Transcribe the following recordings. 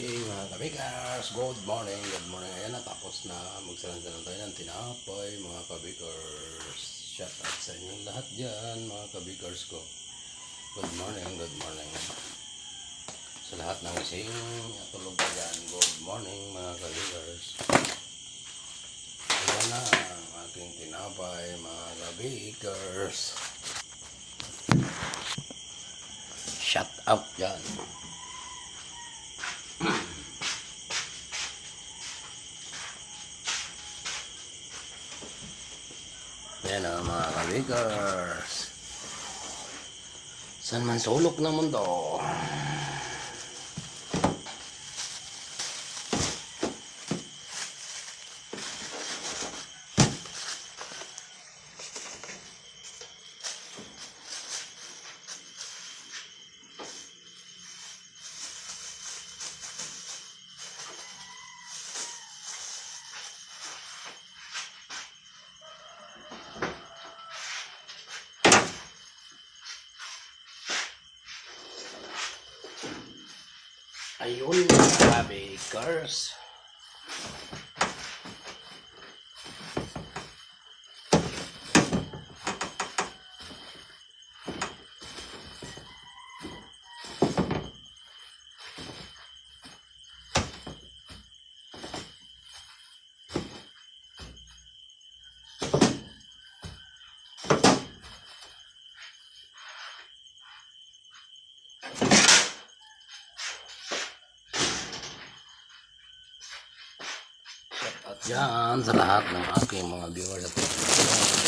mga kabikers. Good morning, good morning. Ayan na, tapos na magsalansalan tayo ng tinapay, mga kabikers. Shout out sa inyong lahat dyan, mga kabikers ko. Good morning, good morning. Sa lahat ng ising tulog ka dyan, good morning, mga kabikers. Ayan na ang aking tinapay, mga kabikers. Shout out dyan. Yan ang mga kabikers. San man sulok ng mundo. Ayun mga kabikers. At yan sa lahat ng aking mga viewers at viewers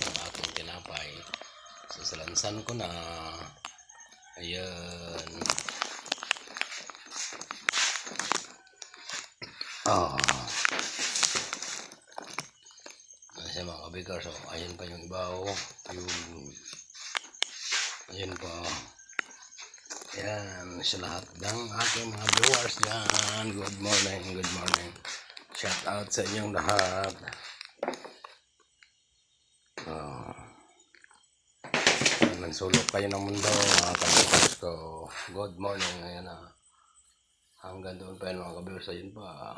ng aking tinapay. Sasalansan ko na. Ayan. Ah. Kasi mga kabigars, oh, ayan pa yung iba, oh. Yung, ayan pa, oh. Yan, sa lahat ng aking mga viewers dyan. Good morning, good morning. Shout out sa inyong lahat. Oh. Nagsulok kayo ng mundo, mga ka-viewers ko. Good morning, ayan na. Hanggang doon pa yun, mga ka-viewers. Ayun pa.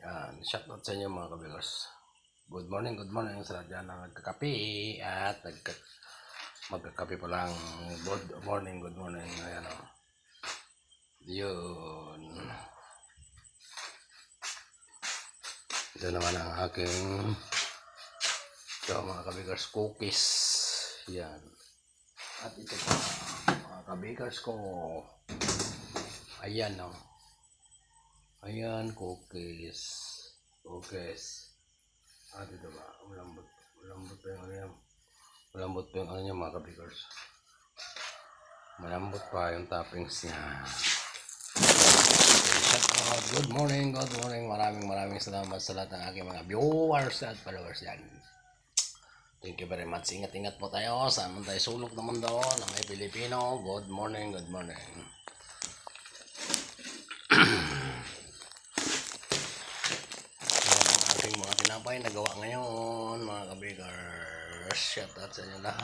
Yan, shout out sa inyo, mga ka-viewers. Good morning, good morning sa lahat dyan na nagkakapi at nagka magkakape pa lang. Good morning, good morning. Ayan o. Yun. Ito naman ang aking ito mga kabigers cookies. Yan. At ito pa mga kabigers ko. Ayan o. Ayan cookies. Cookies. At ito ba? Malambot. Malambot pa yung ano yan. Pa yung ano mga kabigers. Malambot pa yung toppings niya. Good morning, good morning. Maraming maraming salamat sa lahat ng aking mga viewers at followers yan. Thank you very much. Ingat-ingat po tayo. Saan man tayo sulok ng mundo na may Pilipino. Good morning, good morning. Ating mga tinapay na gawa ngayon, mga kabigers. Shout out sa inyo lahat.